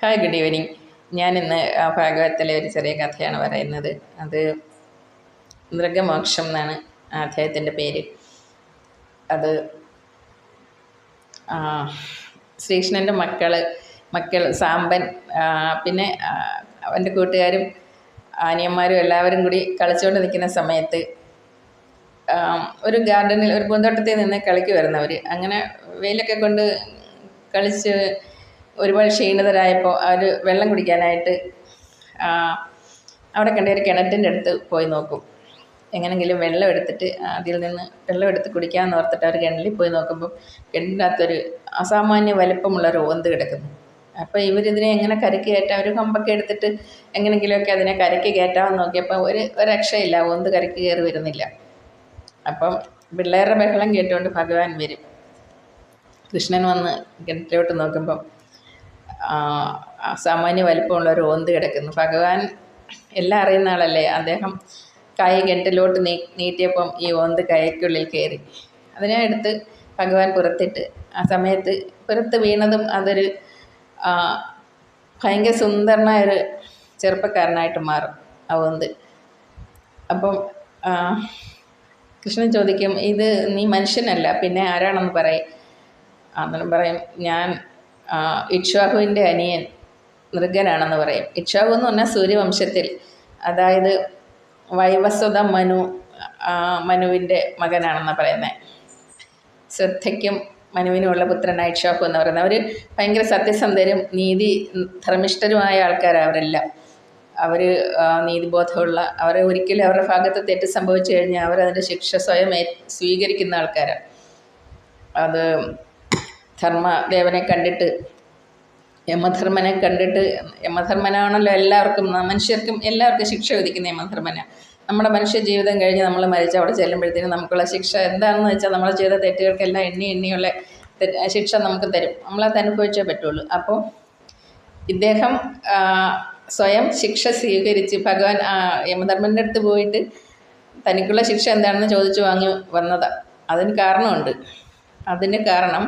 Hi good evening ഞാൻ ഇന്ന് ഭാഗവത്തിലെ ഒരു ചെറിയ കഥയാണ് പറയുന്നത്. അത് മൃഗമോക്ഷം എന്നാണ് ആ അധ്യായത്തിന്റെ പേര്. അത് ശ്രീകൃഷ്ണന്റെ മക്കൾ മക്കൾ സാമ്പൻ പിന്നെ അവന്റെ കൂട്ടുകാരും ആനിയന്മാരും എല്ലാവരും കൂടി കളിച്ചുകൊണ്ട് നിൽക്കുന്ന സമയത്ത് ഒരു ഗാർഡനിൽ ഒരു പൂന്തോട്ടത്തിൽ നിന്ന് കളിക്ക് വരുന്നവർ അങ്ങനെ വെയിലൊക്കെ കൊണ്ട് കളിച്ച് ഒരുപാട് ക്ഷീണിതരായപ്പോൾ അവർ വെള്ളം കുടിക്കാനായിട്ട് അവിടെ കണ്ട ഒരു കിണറ്റിന്റെ അടുത്ത് പോയി നോക്കും. എങ്ങനെങ്കിലും വെള്ളം എടുത്തിട്ട് അതിൽ നിന്ന് വെള്ളം എടുത്ത് കുടിക്കാമെന്ന് ഓർത്തിട്ട് അവർ കിണറ്റിൽ പോയി നോക്കുമ്പോൾ കിണറ്റിന്റെ അകത്തൊരു അസാമാന്യ വലിപ്പമുള്ള ഒരു ഓന്ത് കിടക്കുന്നു. അപ്പോൾ ഇവരിതിനെ എങ്ങനെ കരക്ക് കയറ്റാം? ഒരു കമ്പൊക്കെ എടുത്തിട്ട് എങ്ങനെങ്കിലുമൊക്കെ അതിനെ കരക്ക് കയറ്റാമെന്ന് നോക്കിയപ്പോൾ ഒരു രക്ഷയില്ല ഓന്ത് കരക്ക് കയറി വരുന്നില്ല. അപ്പം പിള്ളേരുടെ ബഹളം കേട്ടുകൊണ്ട് ഭഗവാൻ വരും. കൃഷ്ണൻ വന്ന് കിണറ്റിലോട്ട് നോക്കുമ്പം സാമാന്യ വലിപ്പമുള്ള ഒരു ഓന്ത് കിടക്കുന്നു. ഭഗവാൻ എല്ലാം അറിയുന്ന ആളല്ലേ? അദ്ദേഹം കൈ കെട്ടിലോട്ട് നീ നീട്ടിയപ്പം ഈ ഓന്ത് കൈക്കുള്ളിൽ കയറി. അതിനെ എടുത്ത് ഭഗവാൻ പുറത്തിട്ട് ആ സമയത്ത് പുറത്ത് വീണതും അതൊരു ഭയങ്കര സുന്ദരനായ ഒരു ചെറുപ്പക്കാരനായിട്ട് മാറും ആ ഓന്ത്. അപ്പം കൃഷ്ണൻ ചോദിക്കും ഇത് നീ മനുഷ്യനല്ല പിന്നെ ആരാണെന്ന് പറയും? അന്നേരം പറയും ഞാൻ ആ, ഇക്ഷ്വാകുവിന്റെ അനിയൻ മൃഗനാണെന്ന് പറയും. ഇക്ഷ്വാഹു എന്ന് പറഞ്ഞാൽ സൂര്യവംശത്തിൽ. അതായത് വൈവസ്വത മനു മനുവിന്റെ മകനാണെന്ന് പറയുന്നത് ശ്രദ്ധയ്ക്കും മനുവിനുമുള്ള പുത്രനായ ഇക്ഷ്വാഹു എന്ന് പറയുന്നത് അവർ ഭയങ്കര സത്യസന്ധരും നീതി ധർമ്മിഷ്ഠരുമായ ആൾക്കാരാണ് അവരെല്ലാം. അവർ നീതിബോധമുള്ള അവർ ഒരിക്കലും അവരുടെ ഭാഗത്ത് തെറ്റ് സംഭവിച്ചു കഴിഞ്ഞാൽ അവരതിന്റെ ശിക്ഷ സ്വയം സ്വീകരിക്കുന്ന ആൾക്കാരാണ് അത് ധർമ്മദേവനെ കണ്ടിട്ട് യമധർമ്മനെ കണ്ടിട്ട് യമധർമ്മനാണല്ലോ എല്ലാവർക്കും മനുഷ്യർക്കും എല്ലാവർക്കും ശിക്ഷ വിധിക്കുന്ന യമധർമ്മന. നമ്മുടെ മനുഷ്യ ജീവിതം കഴിഞ്ഞ് നമ്മൾ മരിച്ച അവിടെ ചെല്ലുമ്പോഴത്തേനും നമുക്കുള്ള ശിക്ഷ എന്താണെന്ന് വെച്ചാൽ നമ്മൾ ചെയ്ത തെറ്റുകൾക്കെല്ലാം എണ്ണി എണ്ണിയുള്ള ശിക്ഷ നമുക്ക് തരും. നമ്മളത് അനുഭവിച്ചേ പറ്റുള്ളൂ. അപ്പോൾ ഇദ്ദേഹം സ്വയം ശിക്ഷ സ്വീകരിച്ച് ഭഗവാൻ യമധർമ്മന്റെ അടുത്ത് പോയിട്ട് തനിക്കുള്ള ശിക്ഷ എന്താണെന്ന് ചോദിച്ചു വാങ്ങി വന്നതാണ് അതിന് കാരണമുണ്ട്. അതിന് കാരണം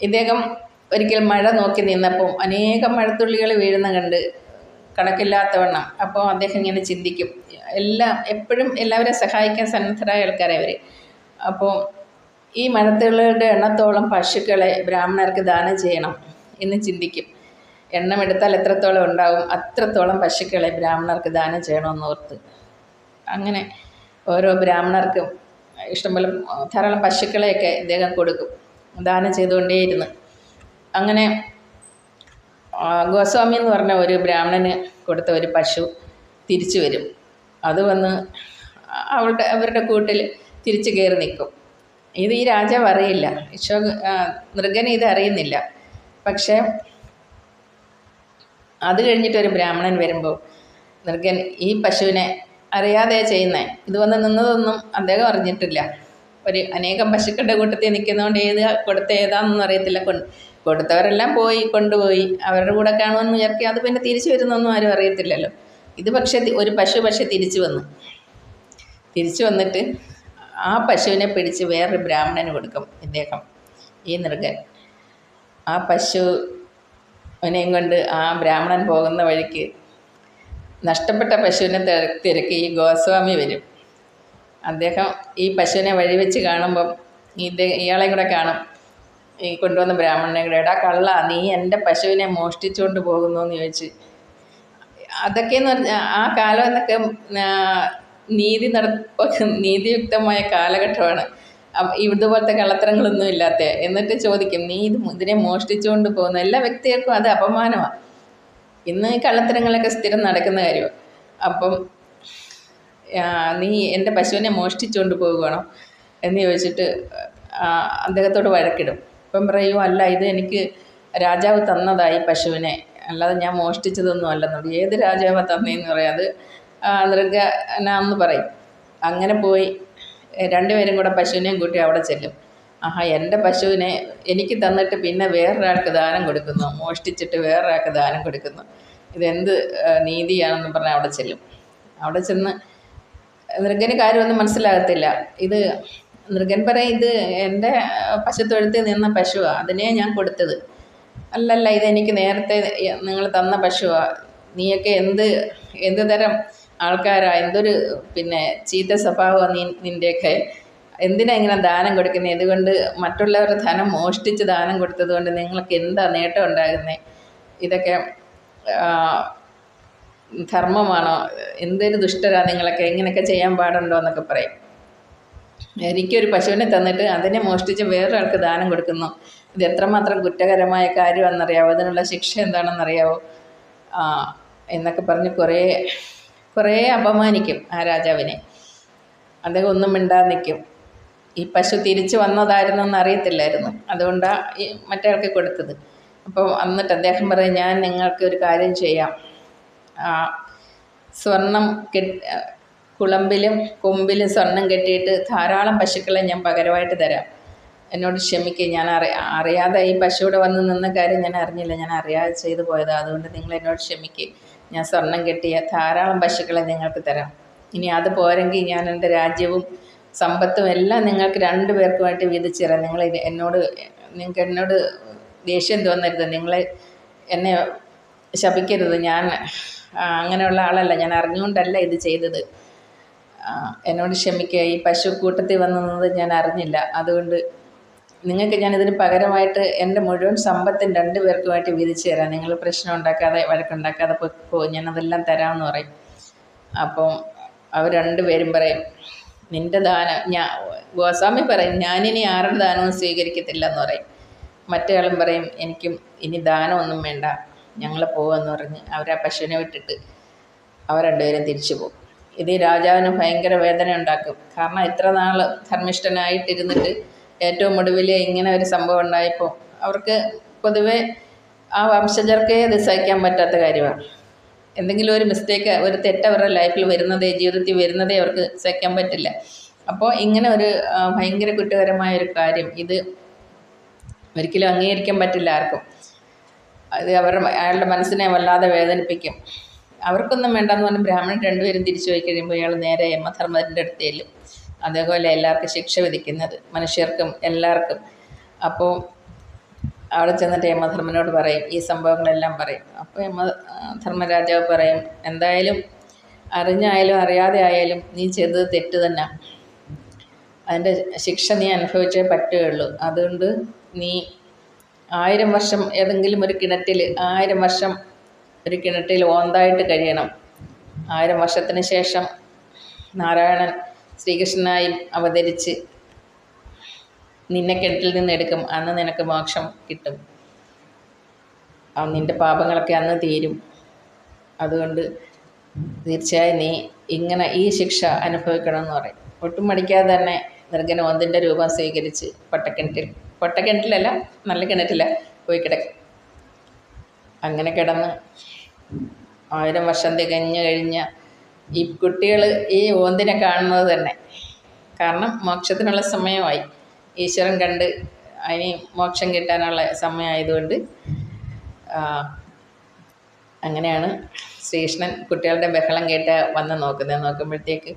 ഇദ്ദേഹം ഒരിക്കൽ മഴ നോക്കി നിന്നപ്പം അനേകം മഴത്തുള്ളികൾ വീഴുന്ന കണ്ട് കണക്കില്ലാത്തവണ്ണം അപ്പോൾ അദ്ദേഹം ഇങ്ങനെ ചിന്തിക്കും. എല്ലാം എപ്പോഴും എല്ലാവരെയും സഹായിക്കാൻ സന്നദ്ധരായ ആൾക്കാരെ അവർ അപ്പോൾ ഈ മഴത്തുള്ളികളുടെ എണ്ണത്തോളം പശുക്കളെ ബ്രാഹ്മണർക്ക് ദാനം ചെയ്യണം എന്ന് ചിന്തിക്കും. എണ്ണം എടുത്താൽ എത്രത്തോളം ഉണ്ടാവും അത്രത്തോളം പശുക്കളെ ബ്രാഹ്മണർക്ക് ദാനം ചെയ്യണമെന്ന് ഓർത്ത്. അങ്ങനെ ഓരോ ബ്രാഹ്മണർക്കും ഇഷ്ടംപോലെ ധാരാളം പശുക്കളെയൊക്കെ ഇദ്ദേഹം കൊടുക്കും. ദാനം ചെയ്തുകൊണ്ടേയിരുന്നു. അങ്ങനെ ഗോസ്വാമി എന്ന് പറഞ്ഞ ഒരു ബ്രാഹ്മണന് കൊടുത്ത ഒരു പശു തിരിച്ചു വരും. അത് വന്ന് അവളുടെ അവരുടെ കൂട്ടിൽ തിരിച്ചു കയറി നിൽക്കും. ഇത് ഈ രാജാവ് അറിയില്ല. ഈശോ മൃഗന് ഇത് അറിയുന്നില്ല. പക്ഷേ അത് കഴിഞ്ഞിട്ടൊരു ബ്രാഹ്മണൻ വരുമ്പോൾ മൃഗൻ ഈ പശുവിനെ അറിയാതെ ചെയ്യുന്നേ? ഇത് വന്ന് നിന്നതൊന്നും അദ്ദേഹം അറിഞ്ഞിട്ടില്ല. ഒരു അനേകം പശുക്കളുടെ കൂട്ടത്തിൽ നിൽക്കുന്നതുകൊണ്ട് ഏത് കൊടുത്ത ഏതാണെന്നൊന്നും അറിയത്തില്ല. കൊണ്ട് കൊടുത്തവരെല്ലാം പോയി കൊണ്ടുപോയി. അവരുടെ കൂടെ കാണുമെന്ന് വിചാരിക്കുക അത് പിന്നെ തിരിച്ചു വരുന്നൊന്നും ആരും അറിയത്തില്ലല്ലോ. ഇത് പക്ഷേ ഒരു പശു പക്ഷേ തിരിച്ചു വന്നു. തിരിച്ചു വന്നിട്ട് ആ പശുവിനെ പിടിച്ച് വേറൊരു ബ്രാഹ്മണന് കൊടുക്കും ഇദ്ദേഹം ഈ നൃഗൻ ആ പശുവിനെയും കൊണ്ട് ആ ബ്രാഹ്മണൻ പോകുന്ന വഴിക്ക് നഷ്ടപ്പെട്ട പശുവിനെ തിരക്കി ഈ ഗോസ്വാമി വരും. അദ്ദേഹം ഈ പശുവിനെ വഴി വെച്ച് കാണുമ്പം ഇത് ഇയാളെയും കൂടെ കാണും. ഈ കൊണ്ടുവന്ന ബ്രാഹ്മണനെ കൂടെ എടാ കള്ള നീ എന്റെ പശുവിനെ മോഷ്ടിച്ചുകൊണ്ട് പോകുന്നു എന്ന് ചോദിച്ച്. അതൊക്കെയെന്ന് പറഞ്ഞാൽ ആ കാലം എന്നൊക്കെ നീതി നടപ്പ് നീതിയുക്തമായ കാലഘട്ടമാണ്. ഇതുപോലത്തെ കള്ളത്തരങ്ങളൊന്നും ഇല്ലാത്ത എന്നിട്ട് ചോദിക്കും നീ ഇത് ഇതിനെ മോഷ്ടിച്ചുകൊണ്ട് പോകുന്നു എല്ലാ വ്യക്തികൾക്കും അത് അപമാനമാണ് ഇന്ന് ഈ കള്ളത്തരങ്ങളൊക്കെ സ്ഥിരം നടക്കുന്ന കാര്യമാണ് അപ്പം നീ എന്റെ പശുവിനെ മോഷ്ടിച്ചുകൊണ്ട് പോകുകയാണോ എന്ന് ചോദിച്ചിട്ട് അദ്ദേഹത്തോട് വഴക്കിടും. ഇപ്പം പറയും അല്ല ഇത് എനിക്ക് രാജാവ് തന്നതായി പശുവിനെ. അല്ലാതെ ഞാൻ മോഷ്ടിച്ചതൊന്നും അല്ലെന്നുണ്ട് ഏത് രാജാവാണ് തന്നതെന്ന് പറയാം. അത് മൃഗനാന്ന് പറയും. അങ്ങനെ പോയി രണ്ടുപേരും കൂടെ പശുവിനെയും കൂട്ടി അവിടെ ചെല്ലും. ആഹാ എന്റെ പശുവിനെ എനിക്ക് തന്നിട്ട് പിന്നെ വേറൊരാൾക്ക് ദാനം കൊടുക്കുന്നു. മോഷ്ടിച്ചിട്ട് വേറൊരാൾക്ക് ദാനം കൊടുക്കുന്നു. ഇതെന്ത് നീതിയാണെന്ന് പറഞ്ഞാൽ അവിടെ ചെല്ലും. അവിടെ ചെന്ന് മൃഗന് കാര്യമൊന്നും മനസ്സിലാകത്തില്ല. ഇത് മൃഗൻ പറയും ഇത് എന്റെ പശുത്തൊഴുത്തിൽ നിന്ന പശുവാണ് അതിനെ ഞാൻ കൊടുത്തത്. അല്ലല്ല ഇതെനിക്ക് നേരത്തെ നിങ്ങൾ തന്ന പശുവാണ് നീയൊക്കെ എന്ത് എന്ത് തരം ആൾക്കാരാണ് എന്തൊരു പിന്നെ ചീത്ത സ്വഭാവമാണ് നീ നിന്റെയൊക്കെ. എന്തിനാ ഇങ്ങനെ ദാനം കൊടുക്കുന്നത് ഇതുകൊണ്ട് മറ്റുള്ളവരുടെ ധനം മോഷ്ടിച്ച് ദാനം കൊടുത്തത് കൊണ്ട് നിങ്ങൾക്ക് എന്താ നേട്ടം ഉണ്ടാകുന്നത് ഇതൊക്കെ ധർമ്മമാണോ? എന്തൊരു ദുഷ്ടരാ നിങ്ങളൊക്കെ? ഇങ്ങനെയൊക്കെ ചെയ്യാൻ പാടുണ്ടോ എന്നൊക്കെ പറയും. എനിക്കൊരു പശുവിനെ തന്നിട്ട് അതിനെ മോഷ്ടിച്ച് വേറൊരാൾക്ക് ദാനം കൊടുക്കുന്നു. ഇത് എത്രമാത്രം കുറ്റകരമായ കാര്യമാണെന്നറിയാവോ? അതിനുള്ള ശിക്ഷ എന്താണെന്നറിയാവോ? എന്നൊക്കെ പറഞ്ഞ് കുറേ കുറേ അപമാനിക്കും ആ രാജാവിനെ. അദ്ദേഹം ഒന്നും മിണ്ടാതെ നിൽക്കും ഈ പശു തിരിച്ചു വന്നതായിരുന്നു എന്ന് അറിയത്തില്ലായിരുന്നു. അതുകൊണ്ടാണ് ഈ മറ്റേയാൾക്ക് കൊടുത്തത്. അപ്പോൾ എന്നിട്ട് അദ്ദേഹം പറയും ഞാൻ നിങ്ങൾക്ക് ഒരു കാര്യം ചെയ്യാം. സ്വർണം കെട്ടി കുളമ്പിലും കൊമ്പിലും സ്വർണം കെട്ടിയിട്ട് ധാരാളം പശുക്കളെ ഞാൻ പകരമായിട്ട് തരാം. എന്നോട് ക്ഷമിക്കുക ഞാൻ അറി അറിയാതെ ഈ പശുവിടെ വന്ന് നിന്ന കാര്യം ഞാൻ അറിഞ്ഞില്ല. ഞാൻ അറിയാതെ ചെയ്തു പോയതാണ് അതുകൊണ്ട് നിങ്ങൾ എന്നോട് ക്ഷമിക്കുക ഞാൻ സ്വർണം കെട്ടിയ ധാരാളം പശുക്കളെ നിങ്ങൾക്ക് തരാം. ഇനി അത് പോരെങ്കിൽ ഞാൻ എന്റെ രാജ്യവും സമ്പത്തും എല്ലാം നിങ്ങൾക്ക് രണ്ടു പേർക്കുമായിട്ട് വീതിച്ചുതരാം നിങ്ങൾ എന്നോട് നിങ്ങൾക്ക് എന്നോട് ദേഷ്യം തോന്നരുത്. നിങ്ങൾ എന്നെ ശപിക്കരുത്. ഞാൻ അങ്ങനെയുള്ള ആളല്ല. ഞാൻ അറിഞ്ഞുകൊണ്ടല്ല ഇത് ചെയ്തത്. എന്നോട് ക്ഷമിക്കുക. ഈ പശു കൂട്ടത്തിൽ വന്നത് ഞാൻ അറിഞ്ഞില്ല. അതുകൊണ്ട് നിങ്ങൾക്ക് ഞാൻ ഇതിന് പകരമായിട്ട് എന്റെ മുഴുവൻ സമ്പത്തും രണ്ടു പേർക്കുമായിട്ട് വീതിച്ചു തരാം. നിങ്ങൾ പ്രശ്നം ഉണ്ടാക്കാതെ വഴക്കുണ്ടാക്കാതെ പൊയ്ക്കോ ഞാനതെല്ലാം തരാമെന്ന് പറയും. അപ്പം അവർ രണ്ടുപേരും പറയും നിന്റെ ദാനം ഞാൻ ഗോസ്വാമി പറയും ഞാനിനി ആരുടെ ദാനവും സ്വീകരിക്കത്തില്ല എന്ന് പറയും. മറ്റേ ആളും പറയും എനിക്കും ഇനി ദാനമൊന്നും വേണ്ട. ഞങ്ങൾ പോവാന്ന് പറഞ്ഞ് അവരാ പശുവിനെ വിട്ടിട്ട് അവർ രണ്ടുപേരും തിരിച്ചു പോകും. ഇത് രാജാവിന് ഭയങ്കര വേദന ഉണ്ടാക്കും. കാരണം ഇത്ര നാൾ ധർമ്മിഷ്ഠനായിട്ടിരുന്നിട്ട് ഏറ്റവും ഒടുവിൽ ഇങ്ങനെ ഒരു സംഭവം ഉണ്ടായപ്പോൾ അവർക്ക് പൊതുവേ ആ വംശജർക്കേ അത് സഹിക്കാൻ പറ്റാത്ത കാര്യമാണ്. എന്തെങ്കിലും ഒരു മിസ്റ്റേക്ക് ഒരു തെറ്റ് അവരുടെ ലൈഫിൽ വരുന്നതേ ജീവിതത്തിൽ വരുന്നതേ അവർക്ക് സഹിക്കാൻ പറ്റില്ല. അപ്പോൾ ഇങ്ങനെ ഒരു ഭയങ്കര കുറ്റകരമായ ഒരു കാര്യം. ഇത് ഒരിക്കലും അംഗീകരിക്കാൻ പറ്റില്ല ആർക്കും. അത് അവരുടെ അയാളുടെ മനസ്സിനെ വല്ലാതെ വേദനിപ്പിക്കും. അവർക്കൊന്നും വേണ്ടെന്ന് പറഞ്ഞ് ബ്രാഹ്മണൻ രണ്ടുപേരും തിരിച്ചു പോയി കഴിയുമ്പോൾ അയാൾ നേരെ യമധർമ്മത്തിന്റെ അടുത്ത് ചെല്ലും അതേപോലെ എല്ലാവർക്കും ശിക്ഷ വിധിക്കുന്നത് മനുഷ്യർക്കും എല്ലാവർക്കും. അപ്പോൾ അവിടെ ചെന്നിട്ട് യമധർമ്മനോട് പറയും ഈ സംഭവങ്ങളെല്ലാം പറയും. അപ്പോൾ യമ ധർമ്മരാജാവ് പറയും എന്തായാലും അറിഞ്ഞായാലും അറിയാതെ ആയാലും നീ ചെയ്തത് തെറ്റ് തന്നെ. അതിന്റെ ശിക്ഷ നീ അനുഭവിച്ചേ പറ്റുകയുള്ളൂ. അതുകൊണ്ട് നീ ആയിരം വർഷം ഏതെങ്കിലും ഒരു കിണറ്റിൽ ആയിരം വർഷം ഒരു കിണറ്റിൽ ഓന്തായിട്ട് കഴിയണം. ആയിരം വർഷത്തിന് ശേഷം നാരായണൻ ശ്രീകൃഷ്ണനായി അവതരിച്ച് നിന്നെ കിണറ്റിൽ നിന്ന് എടുക്കും. അന്ന് നിനക്ക് മോക്ഷം കിട്ടും. നിന്റെ പാപങ്ങളൊക്കെ അന്ന് തീരും. അതുകൊണ്ട് തീർച്ചയായും നീ ഇങ്ങനെ ഈ ശിക്ഷ അനുഭവിക്കണമെന്ന് പറയും. ഒട്ടും മടിക്കാതെ തന്നെ നിർഗന ഒന്നിന്റെ രൂപം സ്വീകരിച്ച് പൊട്ടക്കിണറ്റിൽ പൊട്ടക്കിണറ്റിലല്ല നല്ല കിണറ്റില്ല പോയി കിടക്കും. അങ്ങനെ കിടന്ന് ആയിരം വർഷം തികഞ്ഞു കഴിഞ്ഞ ഈ കുട്ടികൾ ഈ ഓന്തിനെ കാണുന്നത് തന്നെ. കാരണം മോക്ഷത്തിനുള്ള സമയമായി. ഈശ്വരൻ കണ്ട് അതിന് മോക്ഷം കിട്ടാനുള്ള സമയമായതുകൊണ്ട് അങ്ങനെയാണ് ശ്രീകൃഷ്ണൻ കുട്ടികളുടെ ബഹളം കേട്ട് വന്ന് നോക്കുന്നത്. നോക്കുമ്പോഴത്തേക്ക്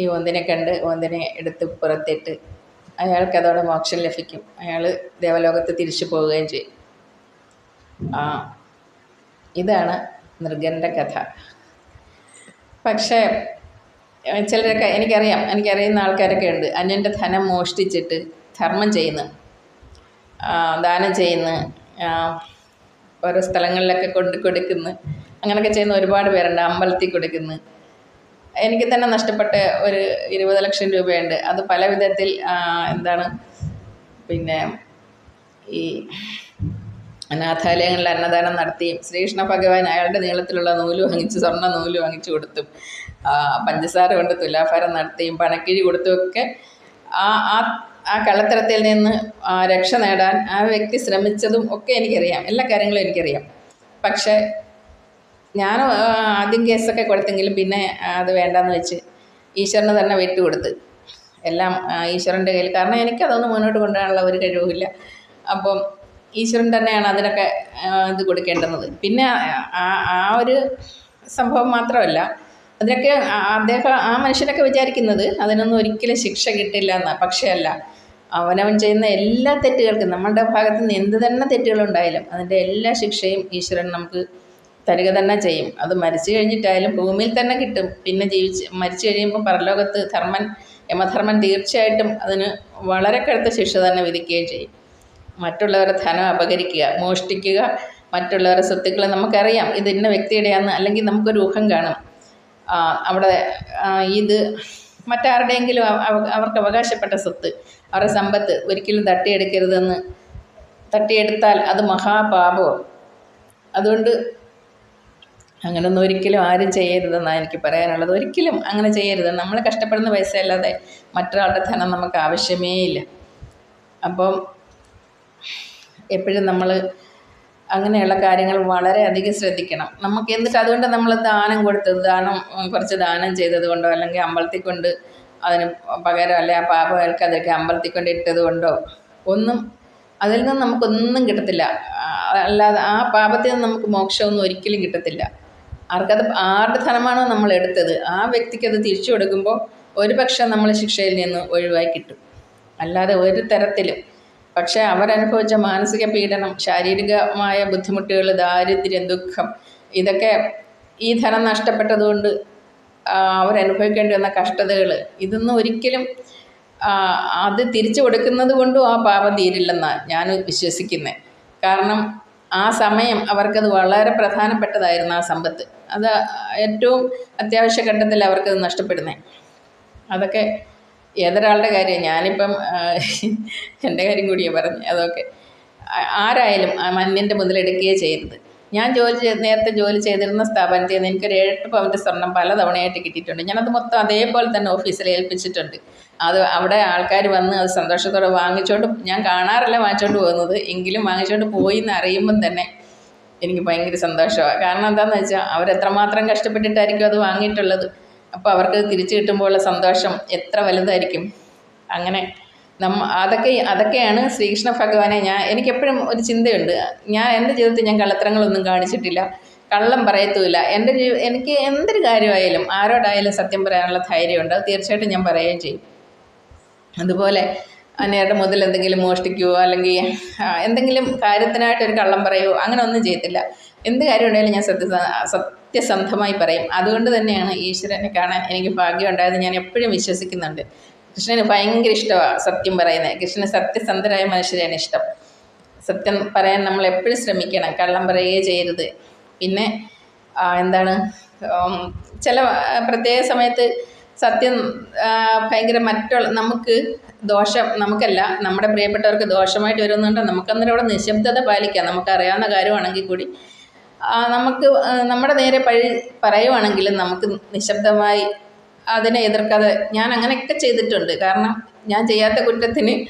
ഈ ഒന്നിനെ കണ്ട് ഒന്നിനെ എടുത്ത് പുറത്തിട്ട് അയാൾക്ക് അതോടെ മോക്ഷം ലഭിക്കും. അയാൾ ദേവലോകത്ത് തിരിച്ചു പോവുകയും ചെയ്യും. ആ ഇതാണ് മൃഗന്റെ കഥ. പക്ഷേ ചിലരൊക്കെ എനിക്കറിയാം എനിക്കറിയുന്ന ആൾക്കാരൊക്കെ ഉണ്ട്. അന്യന്റെ ധനം മോഷ്ടിച്ചിട്ട് ധർമ്മം ചെയ്യുന്നു ദാനം ചെയ്യുന്നു ഓരോ സ്ഥലങ്ങളിലൊക്കെ കൊണ്ട് കൊടുക്കുന്നു അങ്ങനെയൊക്കെ ചെയ്യുന്ന ഒരുപാട് പേരുണ്ട്. അമ്പലത്തിൽ കൊടുക്കുന്നു എനിക്ക് തന്നെ നഷ്ടപ്പെട്ട ഒരു ഇരുപത് ലക്ഷം രൂപയുണ്ട്. അത് പല വിധത്തിൽ എന്താണ് പിന്നെ ഈ അനാഥാലയങ്ങളിൽ അന്നദാനം നടത്തിയും ശ്രീകൃഷ്ണ ഭഗവാൻ അയാളുടെ നീളത്തിലുള്ള നൂൽ വാങ്ങിച്ച് സ്വർണ നൂൽ വാങ്ങിച്ചു കൊടുത്തും പഞ്ചസാര കൊണ്ട് തുലാഭാരം നടത്തിയും പണക്കിഴി കൊടുത്തുമൊക്കെ ആ ആ ആ കള്ളത്തരത്തിൽ നിന്ന് രക്ഷ നേടാൻ ആ വ്യക്തി ശ്രമിച്ചതും ഒക്കെ എനിക്കറിയാം. എല്ലാ കാര്യങ്ങളും എനിക്കറിയാം. പക്ഷേ ഞാൻ ആദ്യം കേസൊക്കെ കൊടുത്തെങ്കിലും പിന്നെ അത് വേണ്ടാന്ന് വെച്ച് ഈശ്വരന് തന്നെ വിട്ടുകൊടുത്ത് എല്ലാം ഈശ്വരന്റെ കയ്യിൽ. കാരണം എനിക്കതൊന്നും മുന്നോട്ട് കൊണ്ടുപോകാനുള്ള ഒരു കഴിവുമില്ല. അപ്പം ഈശ്വരൻ തന്നെയാണ് അതിനൊക്കെ ഇത് കൊടുക്കേണ്ടുന്നത്. പിന്നെ ആ ആ ഒരു സംഭവം മാത്രമല്ല അതിനൊക്കെ അദ്ദേഹം ആ മനുഷ്യനൊക്കെ വിചാരിക്കുന്നത് അതിനൊന്നും ഒരിക്കലും ശിക്ഷ കിട്ടില്ല എന്നാണ് പക്ഷേ അല്ല അവനവൻ ചെയ്യുന്ന എല്ലാ തെറ്റുകൾക്കും നമ്മളുടെ ഭാഗത്ത് നിന്ന് എന്ത് തന്നെ തെറ്റുകളുണ്ടായാലും അതിന്റെ എല്ലാ ശിക്ഷയും ഈശ്വരൻ നമുക്ക് തരിക തന്നെ ചെയ്യും. അത് മരിച്ചു കഴിഞ്ഞിട്ടായാലും ഭൂമിയിൽ തന്നെ കിട്ടും. പിന്നെ ജീവിച്ച് മരിച്ചു കഴിയുമ്പോൾ പരലോകത്ത് ധർമ്മൻ യമധർമ്മൻ തീർച്ചയായിട്ടും അതിന് വളരെ കടുത്ത ശിക്ഷ തന്നെ വിധിക്കുകയും ചെയ്യും. മറ്റുള്ളവരുടെ ധനം അപകരിക്കുക മോഷ്ടിക്കുക മറ്റുള്ളവരുടെ സ്വത്തുക്കൾ നമുക്കറിയാം. ഇത് ഇന്ന വ്യക്തിയുടെയാന്ന്. അല്ലെങ്കിൽ നമുക്കൊരു ഊഹം കാണും. അവിടെ ഇത് മറ്റാരുടെയെങ്കിലും അവ- അവ- അവർക്ക് അവകാശപ്പെട്ട സ്വത്ത് അവരുടെ സമ്പത്ത് ഒരിക്കലും തട്ടിയെടുക്കരുതെന്ന് തട്ടിയെടുത്താൽ അത് മഹാപാപവും അതുകൊണ്ട് അങ്ങനൊന്നും ഒരിക്കലും ആരും ചെയ്യരുതെന്നാണ് എനിക്ക് പറയാനുള്ളത്. ഒരിക്കലും അങ്ങനെ ചെയ്യരുത്. നമ്മൾ കഷ്ടപ്പെടുന്ന പൈസ അല്ലാതെ മറ്റൊരാളുടെ ധനം നമുക്ക് ആവശ്യമേ ഇല്ല. അപ്പം എപ്പോഴും നമ്മൾ അങ്ങനെയുള്ള കാര്യങ്ങൾ വളരെയധികം ശ്രദ്ധിക്കണം. നമുക്ക് എന്നിട്ട് അതുകൊണ്ട് നമ്മൾ ദാനം കൊടുത്തത് ദാനം കുറച്ച് ദാനം ചെയ്തത് കൊണ്ടോ അല്ലെങ്കിൽ അമ്പലത്തിൽ കൊണ്ട് അതിന് പകരം അല്ലെ ആ പാപകൾക്ക് അതൊക്കെ അമ്പലത്തിൽ കൊണ്ട് ഇട്ടത് കൊണ്ടോ ഒന്നും അതിൽ നിന്ന് നമുക്കൊന്നും കിട്ടത്തില്ല. അല്ലാതെ ആ പാപത്തിൽ നിന്ന് നമുക്ക് മോക്ഷമൊന്നും ഒരിക്കലും കിട്ടത്തില്ല. ആർക്കത് ആരുടെ ധനമാണോ നമ്മൾ എടുത്തത് ആ വ്യക്തിക്ക് അത് തിരിച്ചു കൊടുക്കുമ്പോൾ ഒരു പക്ഷേ നമ്മൾ ശിക്ഷയിൽ നിന്ന് ഒഴിവായി കിട്ടും. അല്ലാതെ ഒരു തരത്തിലും. പക്ഷേ അവരനുഭവിച്ച മാനസിക പീഡനം ശാരീരികമായ ബുദ്ധിമുട്ടുകൾ ദാരിദ്ര്യം ദുഃഖം ഇതൊക്കെ ഈ ധനം നഷ്ടപ്പെട്ടതുകൊണ്ട് അവരനുഭവിക്കേണ്ടി വന്ന കഷ്ടതകൾ ഇതൊന്നും ഒരിക്കലും അത് തിരിച്ചു കൊടുക്കുന്നത് കൊണ്ടും ആ പാപം തീരില്ലെന്നാണ് ഞാൻ വിശ്വസിക്കുന്നത്. കാരണം ആ സമയം അവർക്കത് വളരെ പ്രധാനപ്പെട്ടതായിരുന്നു ആ സമ്പത്ത്. അത് ഏറ്റവും അത്യാവശ്യ ഘട്ടത്തിൽ അവർക്കത് നഷ്ടപ്പെടുന്നത് അതൊക്കെ ഏതൊരാളുടെ കാര്യം? ഞാനിപ്പം എന്റെ കാര്യം കൂടിയാണ് പറഞ്ഞത് അതൊക്കെ. ആരായാലും മഞ്ഞിന്റെ മുതലെടുക്കുകയേ ചെയ്യരുത്. ഞാൻ ജോലി ചെയ്ത് നേരത്തെ ജോലി ചെയ്തിരുന്ന സ്ഥാപനത്തിൽ നിന്ന് എനിക്കൊരു ഏഴെട്ട് പവന്റെ സ്വർണം പല തവണയായിട്ട് കിട്ടിയിട്ടുണ്ട്. ഞാനത് മൊത്തം അതേപോലെ തന്നെ ഓഫീസിൽ ഏൽപ്പിച്ചിട്ടുണ്ട്. അത് അവിടെ ആൾക്കാർ വന്ന് അത് സന്തോഷത്തോടെ വാങ്ങിച്ചോണ്ട് ഞാൻ കാണാറില്ല വാങ്ങിച്ചോണ്ട് പോകുന്നത്. എങ്കിലും വാങ്ങിച്ചോണ്ട് പോയി എന്ന് അറിയുമ്പം തന്നെ എനിക്ക് ഭയങ്കര സന്തോഷമാണ് കാരണം എന്താണെന്ന് വെച്ചാൽ അവരെത്രമാത്രം കഷ്ടപ്പെട്ടിട്ടായിരിക്കും അത് വാങ്ങിയിട്ടുള്ളത്. അപ്പോൾ അവർക്ക് തിരിച്ചു കിട്ടുമ്പോഴുള്ള സന്തോഷം എത്ര വലുതായിരിക്കും. അങ്ങനെ നമ്മ അതൊക്കെ അതൊക്കെയാണ് ശ്രീകൃഷ്ണ ഭഗവാനെ ഞാൻ എനിക്കെപ്പോഴും ഒരു ചിന്തയുണ്ട്. ഞാൻ എന്റെ ജീവിതത്തിൽ ഞാൻ കള്ളത്തരങ്ങളൊന്നും കാണിച്ചിട്ടില്ല. കള്ളം പറയത്തുമില്ല. എന്റെ ജീ എനിക്ക് എന്തൊരു കാര്യമായാലും ആരോടായാലും സത്യം പറയാനുള്ള ധൈര്യമുണ്ട്. തീർച്ചയായിട്ടും ഞാൻ പറയുകയും ചെയ്യും. അതുപോലെ അന്നേരുടെ മുതൽ എന്തെങ്കിലും മോഷ്ടിക്കുകയോ അല്ലെങ്കിൽ എന്തെങ്കിലും കാര്യത്തിനായിട്ട് ഒരു കള്ളം പറയുമോ അങ്ങനെ ഒന്നും ചെയ്യത്തില്ല. എന്ത് കാര്യം ഞാൻ സത്യസ സത്യസന്ധമായി പറയും. അതുകൊണ്ട് തന്നെയാണ് ഈശ്വരനെ കാണാൻ എനിക്ക് ഭാഗ്യം ഉണ്ടായത് ഞാൻ എപ്പോഴും വിശ്വസിക്കുന്നുണ്ട്. കൃഷ്ണന് ഭയങ്കര ഇഷ്ടമാണ് സത്യം പറയുന്നത് കൃഷ്ണന് സത്യസന്ധരായ മനുഷ്യരെയാണ് ഇഷ്ടം. സത്യം പറയാൻ നമ്മൾ എപ്പോഴും ശ്രമിക്കണം. കള്ളം പറയുകയേ ചെയ്യരുത്. പിന്നെ എന്താണ് ചില പ്രത്യേക സമയത്ത് സത്യം ഭയങ്കര മറ്റുള്ള നമുക്ക് ദോഷം നമുക്കല്ല നമ്മുടെ പ്രിയപ്പെട്ടവർക്ക് ദോഷമായിട്ട് വരുന്നുണ്ടോ. നമുക്കന്നേരം അവിടെ നിശബ്ദത പാലിക്കാം. നമുക്കറിയാവുന്ന കാര്യമാണെങ്കിൽ കൂടി. നമുക്ക് നമ്മുടെ നേരെ പഴി പറയുവാണെങ്കിലും നമുക്ക് നിശബ്ദമായി അതിനെ എതിർക്കാതെ ഞാൻ അങ്ങനെയൊക്കെ ചെയ്തിട്ടുണ്ട്. കാരണം ഞാൻ ചെയ്യാത്ത കുറ്റത്തിന്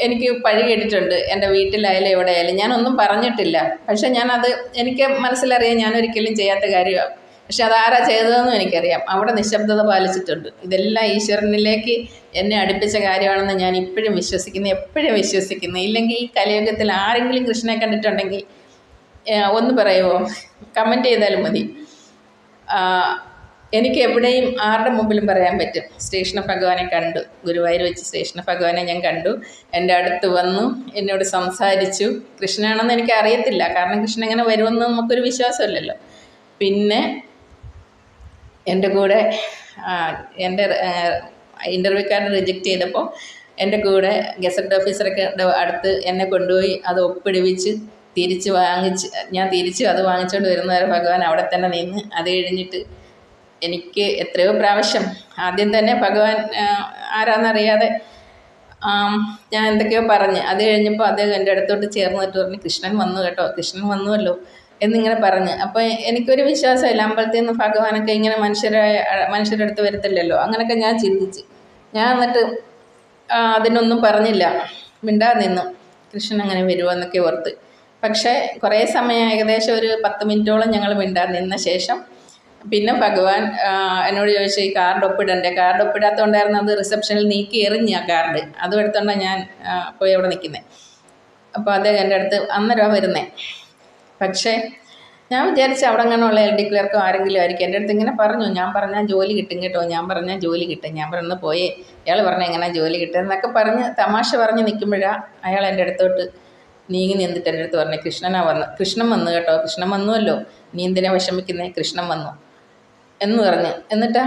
എനിക്ക് പഴി കേട്ടിട്ടുണ്ട്. എന്റെ വീട്ടിലായാലും എവിടെയായാലും. ഞാനൊന്നും പറഞ്ഞിട്ടില്ല. പക്ഷെ ഞാനത് എനിക്ക് മനസ്സിലറിയാം. ഞാനൊരിക്കലും ചെയ്യാത്ത കാര്യമാണ്. പക്ഷെ അതാരാ ചെയ്തതെന്നും എനിക്കറിയാം. അവിടെ നിശബ്ദത പാലിച്ചിട്ടുണ്ട്. ഇതെല്ലാം ഈശ്വരനിലേക്ക് എന്നെ അടുപ്പിച്ച കാര്യമാണെന്ന് ഞാൻ ഇപ്പോഴും വിശ്വസിക്കുന്നു എപ്പോഴും വിശ്വസിക്കുന്നു. ഇല്ലെങ്കിൽ ഈ കലയുഗത്തിൽ ആരെങ്കിലും കൃഷ്ണനെ കണ്ടിട്ടുണ്ടെങ്കിൽ ഒന്ന് പറയുമോ കമന്റ് ചെയ്താലും മതി. എനിക്ക് എവിടെയും ആരുടെ മുമ്പിലും പറയാൻ പറ്റും. സ്റ്റേഷന ഭഗവാനെ കണ്ടു. ഗുരുവായൂർ വെച്ച് സ്റ്റേഷന ഭഗവാനെ ഞാൻ കണ്ടു. എന്റെ അടുത്ത് വന്നു എന്നോട് സംസാരിച്ചു. കൃഷ്ണനാണെന്ന് എനിക്ക് അറിയത്തില്ല. കാരണം കൃഷ്ണൻ എങ്ങനെ വരുമെന്ന് നമുക്കൊരു വിശ്വാസമില്ലല്ലോ. പിന്നെ എന്റെ കൂടെ എന്റെ ഇന്റർവ്യൂക്കാരനെ റിജക്റ്റ് ചെയ്തപ്പോൾ എന്റെ കൂടെ ഗസറ്റ് ഓഫീസറൊക്കെ അടുത്ത് എന്നെ കൊണ്ടുപോയി അത് ഒപ്പിടിവിച്ച് തിരിച്ച് വാങ്ങിച്ച് ഞാൻ തിരിച്ച് അത് വാങ്ങിച്ചുകൊണ്ട് വരുന്നവരെ ഭഗവാൻ അവിടെ തന്നെ നിന്ന് അത് കഴിഞ്ഞിട്ട് എനിക്ക് എത്രയോ പ്രാവശ്യം ആദ്യം തന്നെ ഭഗവാൻ ആരാന്നറിയാതെ ഞാൻ എന്തൊക്കെയോ പറഞ്ഞ്. അത് കഴിഞ്ഞപ്പോൾ അദ്ദേഹം എന്റെ അടുത്തോട്ട് ചേർന്നിട്ട് പറഞ്ഞ് കൃഷ്ണൻ വന്നു കേട്ടോ കൃഷ്ണൻ വന്നുവല്ലോ എന്നിങ്ങനെ പറഞ്ഞ്. അപ്പോൾ എനിക്കൊരു വിശ്വാസമില്ല. അമ്പലത്തിൽ നിന്ന് ഭഗവാനൊക്കെ ഇങ്ങനെ മനുഷ്യരായ മനുഷ്യരുടെ അടുത്ത് വരത്തില്ലല്ലോ. അങ്ങനെയൊക്കെ ഞാൻ ചിന്തിച്ച്. ഞാൻ എന്നിട്ട് അതിനൊന്നും പറഞ്ഞില്ല. മിണ്ടാതെ നിന്നു. കൃഷ്ണൻ അങ്ങനെ വരുമോന്നൊക്കെ ഓർത്ത്. പക്ഷേ കുറേ സമയം ഏകദേശം ഒരു പത്ത് മിനിറ്റോളം ഞങ്ങൾ മിണ്ടാതെ നിന്ന ശേഷം പിന്നെ ഭഗവാൻ എന്നോട് ചോദിച്ചു ഈ കാർഡ് ഒപ്പിടണ്ടേ? കാർഡ് ഒപ്പിടാത്തതുകൊണ്ടായിരുന്നു അത് റിസപ്ഷനിൽ നീക്കി എറിഞ്ഞ് കാർഡ് അതും എടുത്തോണ്ടാണ് ഞാൻ പോയി അവിടെ നിൽക്കുന്നത് അപ്പോൾ അദ്ദേഹം എന്റെ അടുത്ത് അന്നേരം വരുന്നത് പക്ഷേ ഞാൻ വിചാരിച്ചു അവിടെ അങ്ങനെയുള്ള എൽ ഡി ക്ലർക്കോ ആരെങ്കിലും ആയിരിക്കും. എന്റെ അടുത്ത് ഇങ്ങനെ പറഞ്ഞു ഞാൻ പറഞ്ഞാൽ ജോലി കിട്ടും കേട്ടോ. ഞാൻ പറഞ്ഞാൽ ജോലി കിട്ടും. ഞാൻ പറഞ്ഞു പോയേ. അയാൾ പറഞ്ഞ എങ്ങനെ ജോലി കിട്ടും എന്നൊക്കെ പറഞ്ഞ് തമാശ പറഞ്ഞ് നിൽക്കുമ്പോഴാണ് അയാൾ എന്റെ അടുത്തോട്ട് നീങ്ങി നിന്നിട്ട് എന്റെ അടുത്ത് പറഞ്ഞു കൃഷ്ണനാ വന്നു കൃഷ്ണൻ വന്നു കേട്ടോ. കൃഷ്ണൻ വന്നുവല്ലോ. നീ എന്തിനാ വിഷമിക്കുന്നേ? കൃഷ്ണൻ വന്നു. എന്ന് പറഞ്ഞു. എന്നിട്ട്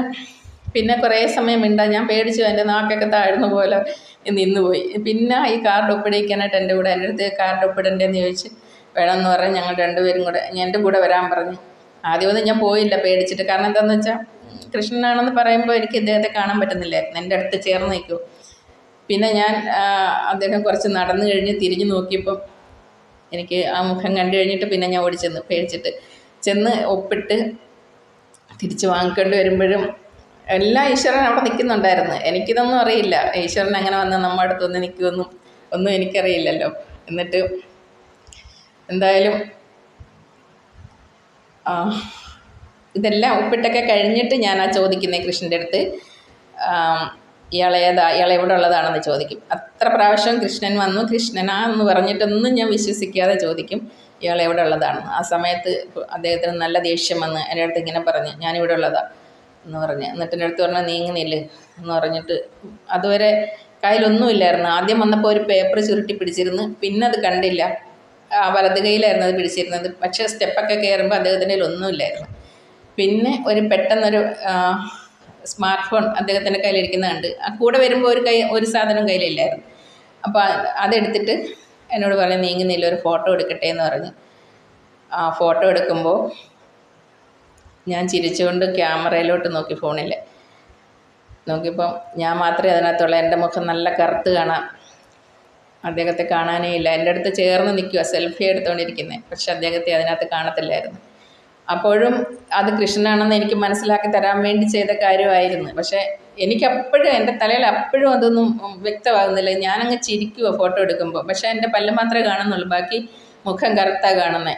പിന്നെ കുറേ സമയം മിണ്ടാ ഞാൻ പേടിച്ചു എന്റെ നാക്കൊക്കെ താഴ്ന്ന പോലെ നിന്ന് പോയി. പിന്നെ ഈ കാർഡ് ഒപ്പിടിക്കാനായിട്ട് എന്റെ കൂടെ എന്റെ അടുത്ത് കാർഡ് ഒപ്പിടണ്ടേന്ന് ചോദിച്ച് വേണമെന്ന് പറഞ്ഞ് ഞങ്ങൾ രണ്ടുപേരും കൂടെ എന്റെ കൂടെ വരാൻ പറഞ്ഞു. ആദ്യമൊന്നും ഞാൻ പോയില്ല പേടിച്ചിട്ട്. കാരണം എന്താണെന്ന് വെച്ചാൽ കൃഷ്ണനാണെന്ന് പറയുമ്പോൾ എനിക്ക് ഇദ്ദേഹത്തെ കാണാൻ പറ്റുന്നില്ലായിരുന്നു എന്റെ അടുത്ത് ചേർന്ന് നിൽക്കും. പിന്നെ ഞാൻ അദ്ദേഹം കുറച്ച് നടന്നു കഴിഞ്ഞ് തിരിഞ്ഞു നോക്കിയപ്പം എനിക്ക് ആ മുഖം കണ്ടു കഴിഞ്ഞിട്ട് പിന്നെ ഞാൻ ഓടിച്ചെന്ന് പേടിച്ചിട്ട്. ചെന്ന് ഒപ്പിട്ട് തിരിച്ച് വാങ്ങിക്കേണ്ടി വരുമ്പോഴും എല്ലാം ഈശ്വരൻ അവിടെ നിൽക്കുന്നുണ്ടായിരുന്നു. എനിക്കിതൊന്നും അറിയില്ല. ഈശ്വരൻ അങ്ങനെ വന്ന് നമ്മുടെ അടുത്ത് വന്ന് നിൽക്കുമെന്നും ഒന്നും എനിക്കറിയില്ലല്ലോ. എന്നിട്ട് എന്തായാലും ആ, ഇതെല്ലാം ഒപ്പിട്ടൊക്കെ കഴിഞ്ഞിട്ട് ഞാൻ ആ ചോദിക്കുന്നത് കൃഷ്ണന്റെ അടുത്ത്. ഇയാളെ ഏതാ ഇയാളെ എവിടെ ഉള്ളതാണെന്ന് ചോദിക്കും. അത്ര പ്രാവശ്യം കൃഷ്ണൻ വന്നു. കൃഷ്ണനാ എന്ന് പറഞ്ഞിട്ടൊന്നും ഞാൻ വിശ്വസിക്കാതെ ചോദിക്കും. ഇയാൾ എവിടെ ഉള്ളതാണ്. ആ സമയത്ത് അദ്ദേഹത്തിന് നല്ല ദേഷ്യം വന്ന് എന്റെ അടുത്ത് ഇങ്ങനെ പറഞ്ഞു ഞാനിവിടെ ഉള്ളതാ എന്ന് പറഞ്ഞ്. എന്നിട്ട് എന്റെ അടുത്ത് പറഞ്ഞാൽ നീങ്ങുന്നില്ലേ എന്ന് പറഞ്ഞിട്ട് അതുവരെ കയ്യിലൊന്നുമില്ലായിരുന്നു ആദ്യം വന്നപ്പോൾ ഒരു പേപ്പർ ചുരുട്ടി പിടിച്ചിരുന്നു. പിന്നെ അത് കണ്ടില്ല. വലത് കൈയിലായിരുന്നു അത് പിടിച്ചിരുന്നത്. പക്ഷേ സ്റ്റെപ്പൊക്കെ കയറുമ്പോൾ അദ്ദേഹത്തിന്റെ ഒന്നുമില്ലായിരുന്നു പിന്നെ ഒരു പെട്ടെന്നൊരു സ്മാർട്ട് ഫോൺ അദ്ദേഹത്തിന്റെ കയ്യിലിരിക്കുന്നത് കണ്ട്. കൂടെ വരുമ്പോൾ ഒരു കൈ ഒരു സാധനം കയ്യിലില്ലായിരുന്നു. അപ്പോൾ അതെടുത്തിട്ട് എന്നോട് പറഞ്ഞു നീങ്ങുന്നില്ല ഒരു ഫോട്ടോ എടുക്കട്ടെ എന്ന് പറഞ്ഞ്. ആ ഫോട്ടോ എടുക്കുമ്പോൾ ഞാൻ ചിരിച്ചുകൊണ്ട് ക്യാമറയിലോട്ട് നോക്കി ഫോണിൽ നോക്കിയപ്പം ഞാൻ മാത്രമേ അതിനകത്തുള്ള എന്റെ മുഖം നല്ല കറുത്ത് കാണാം. അദ്ദേഹത്തെ കാണാനേ ഇല്ല. എന്റെ അടുത്ത് ചേർന്ന് നിൽക്കുക സെൽഫി എടുത്തുകൊണ്ടിരിക്കുന്നത് പക്ഷെ അദ്ദേഹത്തെ അതിനകത്ത് കാണത്തില്ലായിരുന്നു. അപ്പോഴും അത് കൃഷ്ണനാണെന്ന് എനിക്ക് മനസ്സിലാക്കി തരാൻ വേണ്ടി ചെയ്ത കാര്യമായിരുന്നു. പക്ഷേ എനിക്കപ്പോഴും എന്റെ തലയിൽ അപ്പോഴും അതൊന്നും വ്യക്തമാകുന്നില്ല. ഞാനങ്ങ് ചിരിക്കുവോ ഫോട്ടോ എടുക്കുമ്പോൾ പക്ഷേ എന്റെ പല്ല് മാത്രമേ കാണുന്നുള്ളൂ. ബാക്കി മുഖം കറുത്താ കാണുന്നത്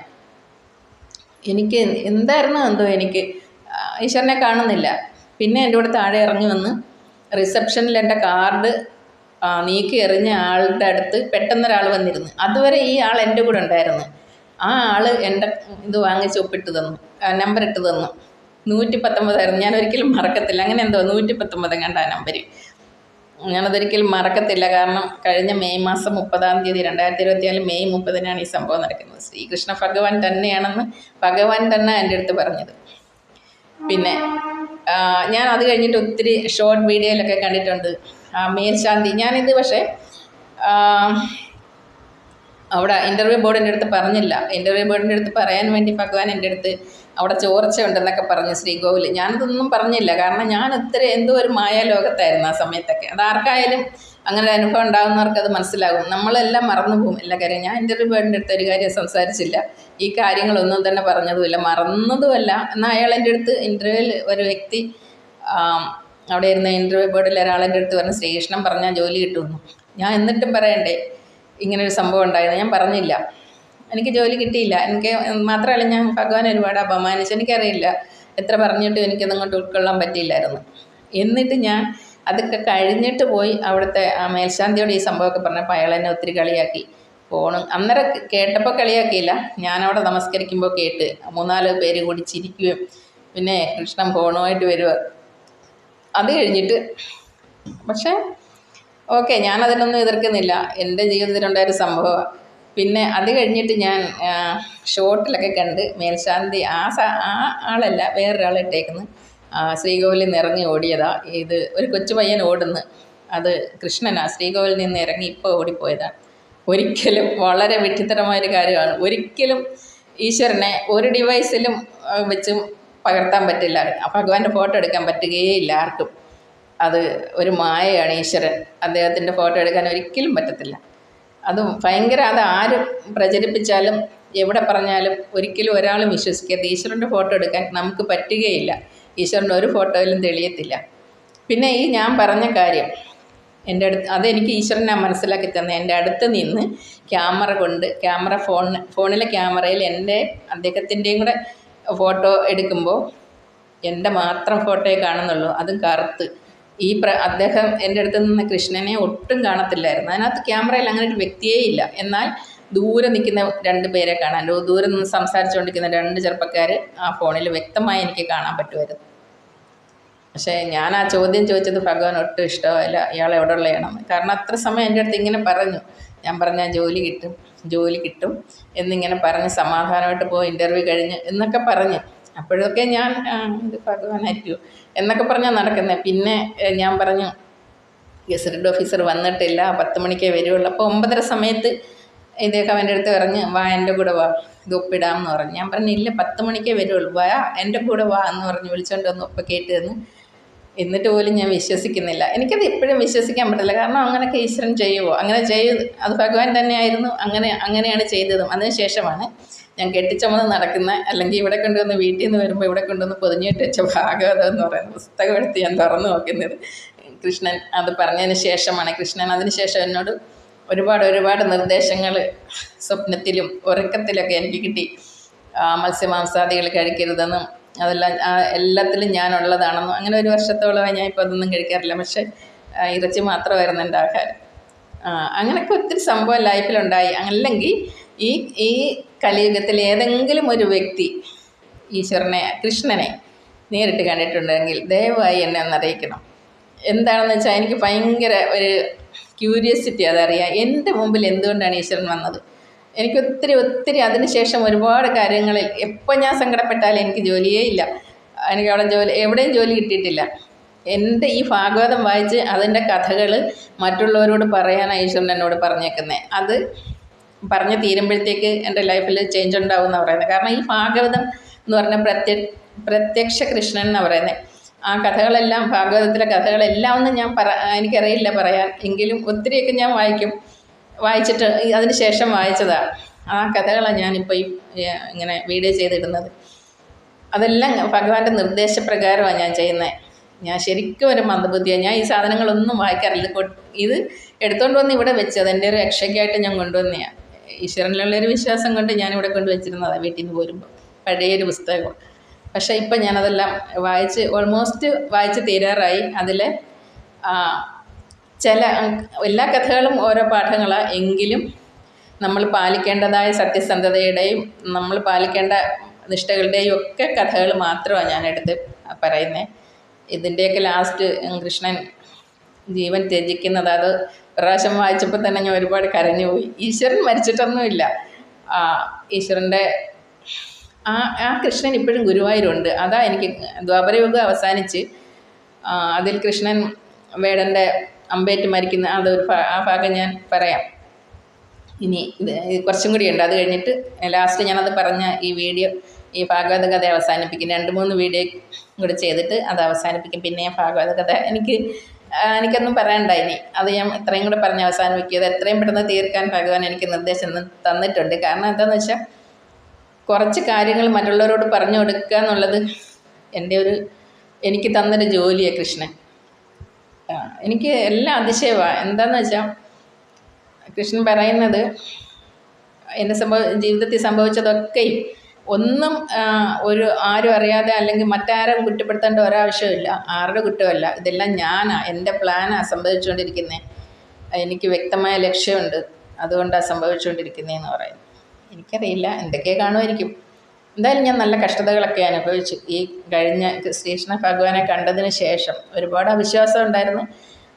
എനിക്ക് എന്തായിരുന്നു എന്തോ എനിക്ക്? ഈശ്വരനെ കാണുന്നില്ല. പിന്നെ എന്റെ കൂടെ താഴെ ഇറങ്ങി വന്ന് റിസപ്ഷനിൽ എന്റെ കാർഡ് നീക്കി എറിഞ്ഞ ആളുടെ അടുത്ത് പെട്ടെന്നൊരാൾ വന്നിരുന്നു. അതുവരെ ഈ ആൾ എന്റെ കൂടെ ഉണ്ടായിരുന്നു. ആ ആൾ എന്റെ ഇത് വാങ്ങിച്ച് ഒപ്പിട്ട് തന്നു. നമ്പർ ഇട്ട് തന്നു. നൂറ്റി പത്തൊമ്പതായിരുന്നു ഞാൻ ഒരിക്കലും മറക്കത്തില്ല. അങ്ങനെ എന്തോ നൂറ്റി പത്തൊമ്പത് കണ്ട നമ്പർ ഞാനതൊരിക്കലും മറക്കത്തില്ല. കാരണം കഴിഞ്ഞ മെയ് മാസം മുപ്പതാം തീയതി രണ്ടായിരത്തി ഇരുപത്തിനാല് മെയ് മുപ്പതിനാണ് ഈ സംഭവം നടക്കുന്നത്. ശ്രീകൃഷ്ണ ഭഗവാൻ തന്നെയാണെന്ന് ഭഗവാൻ തന്നെ എന്റെ അടുത്ത് പറഞ്ഞത്. പിന്നെ ഞാൻ അത് കഴിഞ്ഞിട്ട് ഒത്തിരി ഷോർട്ട് വീഡിയോയിലൊക്കെ കണ്ടിട്ടുണ്ട്. ആ, മേൽശാന്തി ഞാനിത് പക്ഷേ അവിടെ ഇന്റർവ്യൂ ബോർഡിന്റെ അടുത്ത് പറഞ്ഞില്ല. ഇന്റർവ്യൂ ബോർഡിന്റെ അടുത്ത് പറയാൻ വേണ്ടി ഭഗവാൻ എന്റെ അടുത്ത് അവിടെ ചോർച്ച ഉണ്ടെന്നൊക്കെ പറഞ്ഞു ശ്രീകോവിൽ ഞാനതൊന്നും പറഞ്ഞില്ല. കാരണം ഞാൻ ഒത്തിരി എന്തോ ഒരു മായാലോകത്തായിരുന്നു ആ സമയത്തൊക്കെ. അത് ആർക്കായാലും അങ്ങനെ ഒരു അനുഭവം ഉണ്ടാകുന്നവർക്ക് അത് മനസ്സിലാകും. നമ്മളെല്ലാം മറന്നു പോകും. എല്ലാ കാര്യം ഞാൻ എന്റെ ഒരു വേണ്ട അടുത്ത് ഒരു കാര്യം സംസാരിച്ചില്ല. ഈ കാര്യങ്ങളൊന്നും തന്നെ പറഞ്ഞതുമില്ല. മറന്നതുമല്ല. എന്നാൽ അയാൾ എന്റെ അടുത്ത് ഇന്റർവ്യൂവിൽ ഒരു വ്യക്തി അവിടെ ഇരുന്ന ഇന്റർവ്യൂ ബോർഡിൽ ഒരാളെന്റെ അടുത്ത് പറഞ്ഞു ശ്രീകൃഷ്ണൻ പറഞ്ഞാൽ ജോലി കിട്ടുമെന്ന്. ഞാൻ എന്നിട്ടും പറയണ്ടേ? ഇങ്ങനൊരു സംഭവം ഉണ്ടായിരുന്നു ഞാൻ പറഞ്ഞില്ല. എനിക്ക് ജോലി കിട്ടിയില്ല. എനിക്ക് മാത്രമല്ല ഞാൻ ഭഗവാൻ ഒരുപാട് അപമാനിച്ചു. എനിക്കറിയില്ല. എത്ര പറഞ്ഞിട്ടും എനിക്കത് അങ്ങോട്ട് ഉൾക്കൊള്ളാൻ പറ്റിയില്ലായിരുന്നു. എന്നിട്ട് ഞാൻ അതൊക്കെ കഴിഞ്ഞിട്ട് പോയി അവിടുത്തെ ആ മേൽശാന്തിയോട് ഈ സംഭവമൊക്കെ പറഞ്ഞപ്പോൾ അയാൾ എന്നെ ഒത്തിരി കളിയാക്കി. ഫോണും അന്നേരം കേട്ടപ്പോൾ കളിയാക്കിയില്ല. ഞാനവിടെ നമസ്കരിക്കുമ്പോൾ കേട്ട് മൂന്നാൽ പേര് കൂടി ചിരിക്കുകയും പിന്നെ കൃഷ്ണൻ ഫോണുമായിട്ട് വരിക അത് കഴിഞ്ഞിട്ട് പക്ഷേ ഓക്കെ ഞാനതിനൊന്നും എതിർക്കുന്നില്ല. എന്റെ ജീവിതത്തിലുണ്ടായൊരു സംഭവമാണ്. പിന്നെ അത് കഴിഞ്ഞിട്ട് ഞാൻ ഷോർട്ടിലൊക്കെ കണ്ട് മേൽശാന്തി ആ സ ആ ആളല്ല വേറൊരാൾ ഇട്ടേക്കുന്നു. ശ്രീകോവിലിൽ നിന്ന് ഇറങ്ങി ഓടിയതാ. ഇത് ഒരു കൊച്ചു പയ്യൻ ഓടുന്നു. അത് കൃഷ്ണനാ. ശ്രീകോവിലിൽ നിന്ന് ഇറങ്ങി ഇപ്പോൾ ഓടിപ്പോയതാണ് ഒരിക്കലും വളരെ വിഡ്ഢിത്തരമായൊരു കാര്യമാണ്. ഒരിക്കലും ഈശ്വരനെ ഒരു ഡിവൈസിലും വെച്ചും പകർത്താൻ പറ്റില്ല. ഭഗവാന്റെ ഫോട്ടോ എടുക്കാൻ പറ്റുകയില്ല ആർക്കും. അത് ഒരു മായയാണ് ഈശ്വരൻ. അദ്ദേഹത്തിന്റെ ഫോട്ടോ എടുക്കാൻ ഒരിക്കലും പറ്റത്തില്ല. അതും ഭയങ്കര അത് ആര് പ്രചരിപ്പിച്ചാലും എവിടെ പറഞ്ഞാലും ഒരിക്കലും ഒരാളും വിശ്വസിക്കരുത്. ഈശ്വരന്റെ ഫോട്ടോ എടുക്കാൻ നമുക്ക് പറ്റുകയില്ല. ഈശ്വരന്റെ ഒരു ഫോട്ടോയിലും തെളിയത്തില്ല. പിന്നെ ഈ ഞാൻ പറഞ്ഞ കാര്യം എന്റെ അടുത്ത് അതെനിക്ക് ഈശ്വരനെ മനസ്സിലാക്കി തന്നെ എന്റെ അടുത്ത് നിന്ന് ക്യാമറ കൊണ്ട് ക്യാമറ ഫോൺ ഫോണിലെ ക്യാമറയിൽ എന്റെ അദ്ദേഹത്തിന്റെയും കൂടെ ഫോട്ടോ എടുക്കുമ്പോൾ എന്റെ മാത്രം ഫോട്ടോയെ കാണുന്നുള്ളൂ. അതും കറുത്ത്. ഈ പ്ര അദ്ദേഹം എന്റെ അടുത്ത് നിന്ന് കൃഷ്ണനെ ഒട്ടും കാണത്തില്ലായിരുന്നു. അതിനകത്ത് ക്യാമറയിൽ അങ്ങനെ ഒരു വ്യക്തിയേ ഇല്ല. എന്നാൽ ദൂരെ നിൽക്കുന്ന രണ്ട് പേരെ കാണാൻ ദൂരെ നിന്ന് സംസാരിച്ചുകൊണ്ടിരിക്കുന്ന രണ്ട് ചെറുപ്പക്കാർ ആ ഫോണിൽ വ്യക്തമായി എനിക്ക് കാണാൻ പറ്റുമായിരുന്നു. പക്ഷേ ഞാൻ ആ ചോദ്യം ചോദിച്ചത് ഭഗവാൻ ഒട്ടും ഇഷ്ടമല്ല ഇയാൾ എവിടെ ഉള്ളതാണെന്ന് കാരണം അത്ര സമയം എന്റെ അടുത്ത് ഇങ്ങനെ പറഞ്ഞു. ഞാൻ പറഞ്ഞ ജോലി കിട്ടും ജോലി കിട്ടും എന്നിങ്ങനെ പറഞ്ഞ് സമാധാനമായിട്ട് പോയി ഇന്റർവ്യൂ കഴിഞ്ഞ് എന്നൊക്കെ പറഞ്ഞ്. അപ്പോഴൊക്കെ ഞാൻ ഇത് ഭഗവാനായിരിക്കും എന്നൊക്കെ പറഞ്ഞാൽ നടക്കുന്നത് പിന്നെ ഞാൻ പറഞ്ഞു ഗസറ്റഡ് ഓഫീസർ വന്നിട്ടില്ല പത്ത് മണിക്കേ വരുള്ളൂ അപ്പോൾ ഒമ്പതര സമയത്ത് ഇദ്ദേഹം അവന്റെ അടുത്ത് പറഞ്ഞ് വാ എന്റെ കൂടെ വാ ഇത് ഒപ്പിടാം എന്ന് പറഞ്ഞു. ഞാൻ പറഞ്ഞു ഇല്ല പത്ത് മണിക്കേ വരുള്ളൂ വാ എന്റെ കൂടെ വാ എന്ന് പറഞ്ഞ് വിളിച്ചുകൊണ്ട് വന്ന് ഒപ്പ കേട്ട് തന്ന്. എന്നിട്ട് പോലും ഞാൻ വിശ്വസിക്കുന്നില്ല. എനിക്കത് ഇപ്പോഴും വിശ്വസിക്കാൻ പറ്റില്ല കാരണം അങ്ങനെയൊക്കെ ഈശ്വരൻ ചെയ്യുമോ അങ്ങനെ ചെയ്ത് അത് ഭഗവാൻ തന്നെയായിരുന്നു. അങ്ങനെ അങ്ങനെയാണ് ചെയ്തതും. അതിന് ശേഷമാണ് ഞാൻ കെട്ടിച്ചമന്ന് നടക്കുന്ന അല്ലെങ്കിൽ ഇവിടെ കൊണ്ടുവന്ന് വീട്ടിൽ നിന്ന് വരുമ്പോൾ ഇവിടെ കൊണ്ടുവന്ന് പൊതിഞ്ഞിട്ട് വെച്ച ഭാഗവതം എന്ന് പറയുന്ന പുസ്തകം എടുത്ത് ഞാൻ തുറന്നു നോക്കുന്നത്. കൃഷ്ണൻ അത് പറഞ്ഞതിന് ശേഷമാണ്. കൃഷ്ണൻ അതിന് ശേഷം എന്നോട് ഒരുപാട് ഒരുപാട് നിർദ്ദേശങ്ങൾ സ്വപ്നത്തിലും ഉറക്കത്തിലൊക്കെ എനിക്ക് കിട്ടി. മത്സ്യമാംസാദികൾ കഴിക്കരുതെന്നും അതെല്ലാം എല്ലാത്തിലും ഞാനുള്ളതാണെന്നും. അങ്ങനെ ഒരു വർഷത്തോളമായി ഞാൻ ഇപ്പോൾ അതൊന്നും കഴിക്കാറില്ല. പക്ഷേ ഇറച്ചി മാത്രമായിരുന്നു എന്റെ ആഹാരം. അങ്ങനെയൊക്കെ ഒത്തിരി സംഭവം ലൈഫിലുണ്ടായി അല്ലെങ്കിൽ ഈ ഈ കലിയുഗത്തിൽ ഏതെങ്കിലും ഒരു വ്യക്തി ഈശ്വരനെ കൃഷ്ണനെ നേരിട്ട് കണ്ടിട്ടുണ്ടെങ്കിൽ ദയവായി എന്നെ ഒന്ന് അറിയിക്കണം. എന്താണെന്ന് വെച്ചാൽ എനിക്ക് ഭയങ്കര ഒരു ക്യൂരിയസിറ്റി അതറിയാം എന്റെ മുമ്പിൽ എന്തുകൊണ്ടാണ് ഈശ്വരൻ വന്നത്? എനിക്ക് ഒത്തിരി ഒത്തിരി അതിനുശേഷം ഒരുപാട് കാര്യങ്ങളിൽ എപ്പോൾ ഞാൻ സങ്കടപ്പെട്ടാലും എനിക്ക് ജോലിയേ ഇല്ല. എനിക്ക് അവിടെ ജോലി എവിടെയും ജോലി കിട്ടിയിട്ടില്ല. എന്റെ ഈ ഭാഗവതം വായിച്ച് അതിന്റെ കഥകൾ മറ്റുള്ളവരോട് പറയാനാണ് ഈശ്വരൻ എന്നോട് പറഞ്ഞേക്കുന്നത് അത് പറഞ്ഞ് തീരുമ്പോഴത്തേക്ക് എന്റെ ലൈഫിൽ ചേഞ്ച് ഉണ്ടാവും എന്നാണ് പറയുന്നത് കാരണം ഈ ഭാഗവതം എന്ന് പറഞ്ഞ പ്രത്യ പ്രത്യക്ഷ കൃഷ്ണൻ എന്നാണ് പറയുന്നത് ആ കഥകളെല്ലാം ഭാഗവതത്തിലെ കഥകളെല്ലാം ഒന്നും ഞാൻ പറ എനിക്കറിയില്ല പറയാൻ. എങ്കിലും ഒത്തിരിയൊക്കെ ഞാൻ വായിക്കും. വായിച്ചിട്ട് അതിന് ശേഷം വായിച്ചതാണ് ആ കഥകളാണ് ഞാനിപ്പോൾ ഈ ഇങ്ങനെ വീഡിയോ ചെയ്തിടുന്നത്. അതെല്ലാം ഭഗവാന്റെ നിർദ്ദേശപ്രകാരമാണ് ഞാൻ ചെയ്യുന്നത് ഞാൻ ശരിക്കും ഒരു മന്ദബുദ്ധിയാണ് ഞാൻ ഈ സാധനങ്ങളൊന്നും വായിക്കാറില്ല. ഇത് എടുത്തുകൊണ്ട് വന്ന് ഇവിടെ വെച്ചത് എന്റെ ഒരു രക്ഷയ്ക്കായിട്ട് ഞാൻ കൊണ്ടുവന്നതാണ് ഈശ്വരനിലുള്ളൊരു വിശ്വാസം കൊണ്ട് ഞാനിവിടെ കൊണ്ട് വെച്ചിരുന്നതാണ് വീട്ടിൽ നിന്ന് പോരുമ്പോൾ പഴയൊരു പുസ്തകം. പക്ഷേ ഇപ്പം ഞാനതെല്ലാം വായിച്ച് ഓൾമോസ്റ്റ് വായിച്ച് തീരാറായി. അതിൽ ചില എല്ലാ കഥകളും ഓരോ പാഠങ്ങളാണ് എങ്കിലും നമ്മൾ പാലിക്കേണ്ടതായ സത്യസന്ധതയുടെയും നമ്മൾ പാലിക്കേണ്ട നിഷ്ഠകളുടെയും ഒക്കെ കഥകൾ മാത്രമാണ് ഞാനെടുത്ത് പറയുന്നത് ഇതിന്റെയൊക്കെ ലാസ്റ്റ് കൃഷ്ണൻ ജീവൻ ത്യജിക്കുന്നത്. അത് പ്രാവശ്യം വായിച്ചപ്പോൾ തന്നെ ഞാൻ ഒരുപാട് കരഞ്ഞുപോയി ഈശ്വരൻ മരിച്ചിട്ടൊന്നുമില്ല. ഈശ്വരന്റെ ആ ആ കൃഷ്ണൻ ഇപ്പോഴും ഗുരുവായൂരുണ്ട്. അതാ എനിക്ക് ദ്വാപരയുഗം അവസാനിച്ച് അതിൽ കൃഷ്ണൻ വേടന്റെ അമ്പേറ്റ് മരിക്കുന്ന അതൊരു ആ ഭാഗം ഞാൻ പറയാം. ഇനി ഇത് കുറച്ചും കൂടി ഉണ്ട്. അത് കഴിഞ്ഞിട്ട് ലാസ്റ്റ് ഞാനത് പറഞ്ഞ ഈ വീഡിയോ ഈ ഭാഗവത കഥ അവസാനിപ്പിക്കും. രണ്ട് മൂന്ന് വീഡിയോ കൂടെ ചെയ്തിട്ട് അത് അവസാനിപ്പിക്കും. പിന്നെ ഭാഗവത കഥ എനിക്ക് എനിക്കൊന്നും പറയണ്ട ഇനി. അത് ഞാൻ ഇത്രയും കൂടെ പറഞ്ഞ് അവസാനിപ്പിക്കും. അത് എത്രയും പെട്ടെന്ന് തീർക്കാൻ ഭഗവാൻ എനിക്ക് നിർദ്ദേശം തന്നിട്ടുണ്ട്. കാരണം എന്താണെന്ന് വെച്ചാൽ കുറച്ച് കാര്യങ്ങൾ മറ്റുള്ളവരോട് പറഞ്ഞു കൊടുക്കുക എന്നുള്ളത് എന്റെ ഒരു എനിക്ക് തന്നൊരു ജോലിയാണ് കൃഷ്ണൻ. എനിക്ക് എല്ലാം അതിശയമാണ് എന്താന്ന് വെച്ചാൽ കൃഷ്ണൻ പറയുന്നത് എന്റെ സംഭവ ജീവിതത്തിൽ സംഭവിച്ചതൊക്കെയും ഒന്നും ഒരു ആരും അറിയാതെ അല്ലെങ്കിൽ മറ്റാരും കുറ്റപ്പെടുത്തേണ്ട ഒരാവശ്യമില്ല ആരുടെ കുറ്റമല്ല. ഇതെല്ലാം ഞാനാ എന്റെ പ്ലാനാണ് സംഭവിച്ചുകൊണ്ടിരിക്കുന്നത് എനിക്ക് വ്യക്തമായ ലക്ഷ്യമുണ്ട്. അതുകൊണ്ടാണ് സംഭവിച്ചുകൊണ്ടിരിക്കുന്നതെന്ന് പറയുന്നത്. എനിക്കറിയില്ല. എന്തൊക്കെ കാണുമായിരിക്കും. എന്തായാലും ഞാൻ നല്ല കഷ്ടതകളൊക്കെ അനുഭവിച്ചു. ഈ കഴിഞ്ഞ ശ്രീകൃഷ്ണ ഭഗവാനെ കണ്ടതിന് ശേഷം ഒരുപാട് അവിശ്വാസം ഉണ്ടായിരുന്നു.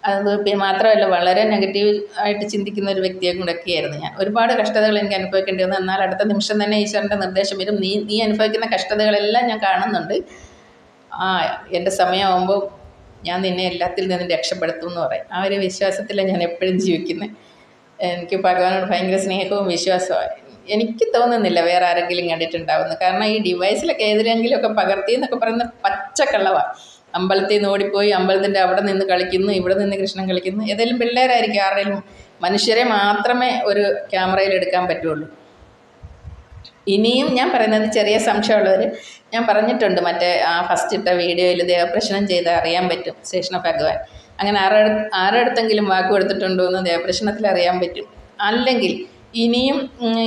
അത് മാത്രമല്ല വളരെ നെഗറ്റീവ് ആയിട്ട് ചിന്തിക്കുന്ന ഒരു വ്യക്തിയെ കൂടെയൊക്കെയായിരുന്നു ഞാൻ. ഒരുപാട് കഷ്ടതകൾ എനിക്ക് അനുഭവിക്കേണ്ടി വന്നു എന്നാൽ അടുത്ത നിമിഷം തന്നെ ഈശ്വരന്റെ നിർദ്ദേശം വരും. നീ നീ അനുഭവിക്കുന്ന കഷ്ടതകളെല്ലാം ഞാൻ കാണുന്നുണ്ട്. ആ എന്റെ സമയമാകുമ്പോൾ ഞാൻ നിന്നെ എല്ലാത്തിൽ നിന്നും രക്ഷപ്പെടുത്തും എന്ന് പറയും. ആ ഒരു വിശ്വാസത്തിലാണ് ഞാൻ എപ്പോഴും ജീവിക്കുന്നത്. എനിക്ക് ഭഗവാനോട് ഭയങ്കര സ്നേഹവും വിശ്വാസവും. എനിക്ക് തോന്നുന്നില്ല വേറെ ആരെങ്കിലും കണ്ടിട്ടുണ്ടാവുന്നു കാരണം ഈ ഡിവൈസിലൊക്കെ ഏതിലെങ്കിലുമൊക്കെ പകർത്തി എന്നൊക്കെ പറയുന്ന പച്ചക്കള്ളവാണ് അമ്പലത്തിൽ നിന്ന് ഓടിപ്പോയി അമ്പലത്തിന്റെ അവിടെ നിന്ന് കളിക്കുന്നു ഇവിടെ നിന്ന് കൃഷ്ണൻ കളിക്കുന്നു. ഏതെങ്കിലും പിള്ളേരായിരിക്കും ആരുടെയും മനുഷ്യരെ മാത്രമേ ഒരു ക്യാമറയിൽ എടുക്കാൻ പറ്റുള്ളൂ. ഇനിയും ഞാൻ പറയുന്നത് ചെറിയ സംശയമുള്ളവർ ഞാൻ പറഞ്ഞിട്ടുണ്ട് മറ്റേ ആ ഫസ്റ്റ് ഇട്ട വീഡിയോയിൽ ദേവപ്രശ്നം ചെയ്ത് അറിയാൻ പറ്റും ശ്രീകൃഷ്ണ ഭഗവാൻ. അങ്ങനെ ആരുടെ ആരടുത്തെങ്കിലും വാക്ക് കൊടുത്തിട്ടുണ്ടോ എന്ന് ദേവപ്രശ്നത്തിൽ അറിയാൻ പറ്റും. അല്ലെങ്കിൽ ഇനിയും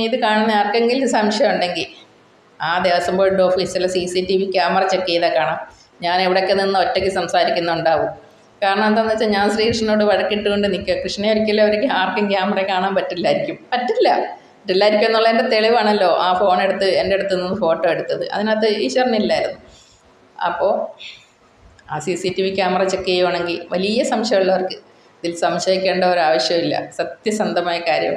ഇത് കാണുന്ന ആർക്കെങ്കിലും സംശയം ഉണ്ടെങ്കിൽ ആ ദേവസ്വം ബോർഡ് ഓഫീസിലെ C C T V camera check ചെയ്താൽ കാണാം. ഞാൻ എവിടെയൊക്കെ നിന്ന് ഒറ്റയ്ക്ക് സംസാരിക്കുന്നുണ്ടാവും. കാരണം എന്താണെന്ന് വെച്ചാൽ ഞാൻ ശ്രീകൃഷ്ണനോട് വഴക്കിട്ടുകൊണ്ട് നിൽക്കുക കൃഷ്ണനെ ഒരിക്കലും അവർക്ക് ആർക്കും ക്യാമറ കാണാൻ പറ്റില്ലായിരിക്കും. പറ്റില്ല. പറ്റില്ലായിരിക്കും എന്നുള്ളതിന്റെ തെളിവാണല്ലോ ആ ഫോൺ എടുത്ത് എന്റെ അടുത്ത് നിന്ന് ഫോട്ടോ എടുത്തത്. അതിനകത്ത് ഈശ്വരനില്ലായിരുന്നു. അപ്പോൾ ആ C C T V camera check ചെയ്യുവാണെങ്കിൽ വലിയ സംശയമുള്ളവർക്ക് ഇതിൽ സംശയിക്കേണ്ട ഒരു ആവശ്യമില്ല. സത്യസന്ധമായ കാര്യം.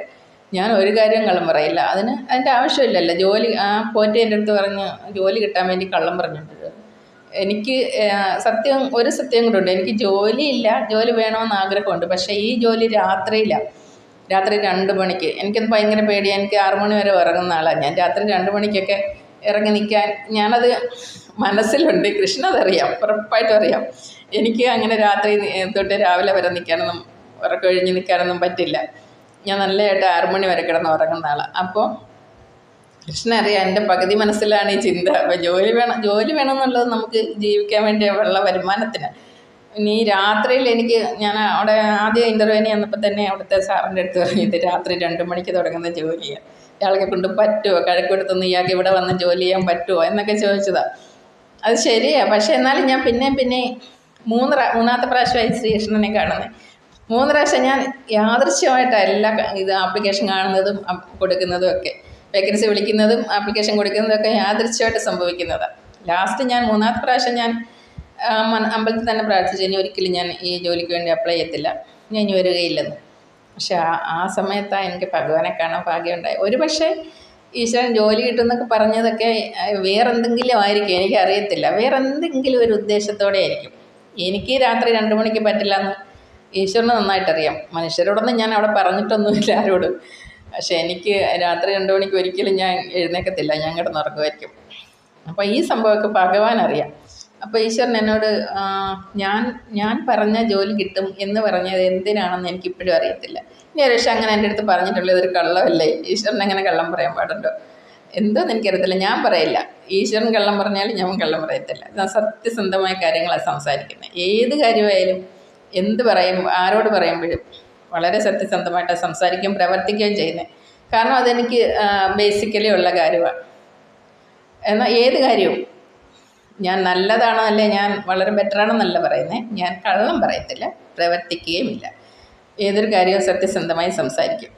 ഞാൻ ഒരു കാര്യം കള്ളം പറയില്ല. അതിന് അതിന്റെ ആവശ്യമില്ലല്ലോ. ജോലി ആ പോറ്റി എന്റെ അടുത്ത് പറഞ്ഞ് ജോലി കിട്ടാൻ വേണ്ടി കള്ളം പറഞ്ഞിട്ടുണ്ട്. എനിക്ക് സത്യം ഒരു സത്യം കൂടെ എനിക്ക് ജോലിയില്ല ജോലി വേണമെന്ന് ആഗ്രഹമുണ്ട്. പക്ഷേ ഈ ജോലി രാത്രിയിലാണ് രാത്രി രണ്ട് മണിക്ക്. എനിക്കത് ഭയങ്കര പേടിയാണ് എനിക്ക് ആറു മണി വരെ ഉറങ്ങുന്ന ആളാണ് ഞാൻ രാത്രി രണ്ട് മണിക്കൊക്കെ ഇറങ്ങി നിൽക്കാൻ ഞാനത് മനസ്സിലുണ്ട്. കൃഷ്ണ അതറിയാം. ഉറപ്പായിട്ടും അറിയാം. എനിക്ക് അങ്ങനെ രാത്രി തൊട്ട് രാവിലെ വരെ നിൽക്കാനൊന്നും ഉറക്കൊഴിഞ്ഞ് നിൽക്കാനൊന്നും പറ്റില്ല. ഞാൻ നല്ലതായിട്ട് ആറു മണി വരെ കിടന്ന് ഉറങ്ങുന്ന ആളാണ് അപ്പോൾ കൃഷ്ണ അറിയാം എന്റെ പകുതി മനസ്സിലാണ് ഈ ചിന്ത. അപ്പോൾ ജോലി വേണം ജോലി വേണം എന്നുള്ളത് നമുക്ക് ജീവിക്കാൻ വേണ്ടിയുള്ള വരുമാനത്തിന്. ഇനി രാത്രിയിൽ എനിക്ക് ഞാൻ അവിടെ ആദ്യം ഇന്റർവ്യൂവിന് വന്നപ്പോൾ തന്നെ അവിടുത്തെ സാറിന്റെ അടുത്ത് പറഞ്ഞത് രാത്രി രണ്ട് മണിക്ക് തുടങ്ങുന്ന ജോലിയാണ് ഇയാളെ കൊണ്ട് പറ്റുമോ കഴക്കെടുത്തൊന്ന് ഇയാൾക്ക് ഇവിടെ വന്ന് ജോലി ചെയ്യാൻ പറ്റുമോ എന്നൊക്കെ ചോദിച്ചതാണ് അത് ശരിയാണ് പക്ഷേ എന്നാലും ഞാൻ പിന്നെ പിന്നെ മൂന്ന് പ്രാ- മൂന്നാമത്തെ പ്രാവശ്യമായി ശ്രീകൃഷ്ണനെ കാണുന്നത് മൂന്ന് പ്രാവശ്യം ഞാൻ യാദൃശ്യമായിട്ടാണ് എല്ലാ ഇത് ആപ്ലിക്കേഷൻ കാണുന്നതും കൊടുക്കുന്നതും ഒക്കെ. വേക്കൻസി വിളിക്കുന്നതും ആപ്ലിക്കേഷൻ കൊടുക്കുന്നതും ഒക്കെ യാദൃശ്യമായിട്ട് സംഭവിക്കുന്നതാണ് ലാസ്റ്റ് ഞാൻ മൂന്നാമത്തെ പ്രാവശ്യം ഞാൻ അമ്പലത്തിൽ തന്നെ പ്രാർത്ഥിച്ചു. ഇനി ഒരിക്കലും ഞാൻ ഈ ജോലിക്ക് വേണ്ടി അപ്ലൈ ചെയ്യത്തില്ല. ഞാൻ ഇനി വരികയില്ലെന്ന്. പക്ഷെ ആ ആ സമയത്താണ് എനിക്ക് ഭഗവാനെ കാണാൻ ഭാഗ്യമുണ്ടായി ഒരു പക്ഷേ ഈശ്വരൻ ജോലി കിട്ടുമെന്നൊക്കെ പറഞ്ഞതൊക്കെ വേറെന്തെങ്കിലും ആയിരിക്കും. എനിക്കറിയത്തില്ല. വേറെന്തെങ്കിലും ഒരു ഉദ്ദേശത്തോടെ ആയിരിക്കും. എനിക്ക് രാത്രി രണ്ട് മണിക്ക് പറ്റില്ല എന്ന് ഈശ്വരന് നന്നായിട്ടറിയാം. മനുഷ്യരോടൊന്നും ഞാൻ അവിടെ പറഞ്ഞിട്ടൊന്നുമില്ല ആരോടും. പക്ഷെ എനിക്ക് രാത്രി രണ്ട് മണിക്ക് ഒരിക്കലും ഞാൻ എഴുന്നേക്കത്തില്ല ഞാൻ കിടന്നുറങ്ങുമായിരിക്കും. അപ്പോൾ ഈ സംഭവമൊക്കെ ഭഗവാൻ അറിയാം അപ്പോൾ ഈശ്വരൻ എന്നോട് ഞാൻ ഞാൻ പറഞ്ഞ ജോലി കിട്ടും എന്ന് പറഞ്ഞത് എന്തിനാണെന്ന് എനിക്കിപ്പോഴും അറിയത്തില്ല. ഇനി ഒരു പക്ഷേ അങ്ങനെ എന്റെ അടുത്ത് പറഞ്ഞിട്ടുള്ളത് ഒരു കള്ളമല്ലേ? ഈശ്വരൻ എങ്ങനെ കള്ളം പറയാൻ പാടുണ്ടോ? എന്തോന്ന് എനിക്കറിയത്തില്ല ഞാൻ പറയില്ല. ഈശ്വരൻ കള്ളം പറഞ്ഞാലും ഞാൻ കള്ളം പറയത്തില്ല. ഞാൻ സത്യസന്ധമായ കാര്യങ്ങളാണ് സംസാരിക്കുന്നത് ഏത് കാര്യമായാലും എന്ത് പറയും ആരോട് പറയുമ്പോഴും വളരെ സത്യസന്ധമായിട്ട് സംസാരിക്കുകയും പ്രവർത്തിക്കുകയും ചെയ്യുന്നത് കാരണം അതെനിക്ക് ബേസിക്കലി ഉള്ള കാര്യമാണ് എന്നാൽ ഏത് കാര്യവും ഞാൻ നല്ലതാണോ അല്ലെ ഞാൻ വളരെ ബെറ്ററാണെന്നല്ല പറയുന്നത് ഞാൻ കള്ളം പറയത്തില്ല പ്രവർത്തിക്കുകയുമില്ല. ഏതൊരു കാര്യവും സത്യസന്ധമായി സംസാരിക്കും.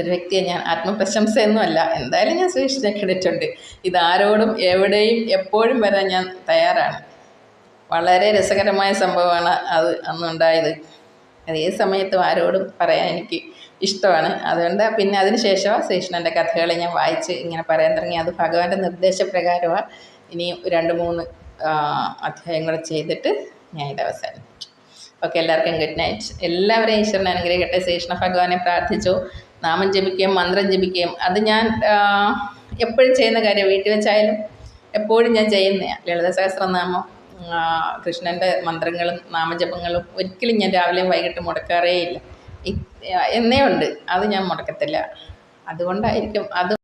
ഒരു വ്യക്തിയെ ഞാൻ ആത്മപ്രശംസയൊന്നുമല്ല എന്തായാലും ഞാൻ സുരക്ഷിത കിടച്ചിട്ടുണ്ട് ഇതാരോടും എവിടെയും എപ്പോഴും വരാൻ ഞാൻ തയ്യാറാണ്. വളരെ രസകരമായ സംഭവമാണ് അത് അന്നുണ്ടായത്. അത് സമയത്ത് ആരോടും പറയാൻ എനിക്ക് ഇഷ്ടമാണ്. അതുകൊണ്ട് പിന്നെ അതിന് ശേഷം ശ്രീകൃഷ്ണന്റെ കഥകളെ ഞാൻ വായിച്ച് ഇങ്ങനെ പറയാൻ തുടങ്ങി. അത് ഭഗവാന്റെ നിർദ്ദേശപ്രകാരമാണ് ഇനിയും രണ്ട് മൂന്ന് അധ്യായങ്ങൾ ചെയ്തിട്ട് ഞാൻ ഇത് അവസാനിപ്പിക്കും ഓക്കെ എല്ലാവർക്കും ഗുഡ് നൈറ്റ്. എല്ലാവരെയും ഈശ്വരനെ അനുഗ്രഹിക്കട്ടെ. ശ്രീകൃഷ്ണ ഭഗവാനെ പ്രാർത്ഥിച്ചു. നാമം ജപിക്കുകയും മന്ത്രം ജപിക്കുകയും. അത് ഞാൻ എപ്പോഴും ചെയ്യുന്ന കാര്യം വീട്ടിൽ വെച്ചായാലും എപ്പോഴും ഞാൻ ചെയ്യുന്നതാണ് ലളിത സഹസ്രനാമം കൃഷ്ണന്റെ മന്ത്രങ്ങളും നാമജപങ്ങളും ഒരിക്കലും ഞാൻ രാവിലെയും വൈകിട്ടും മുടക്കാറേ ഇല്ല എന്നേ ഉണ്ട് അത് ഞാൻ മുടക്കത്തില്ല. അതുകൊണ്ടായിരിക്കും അത്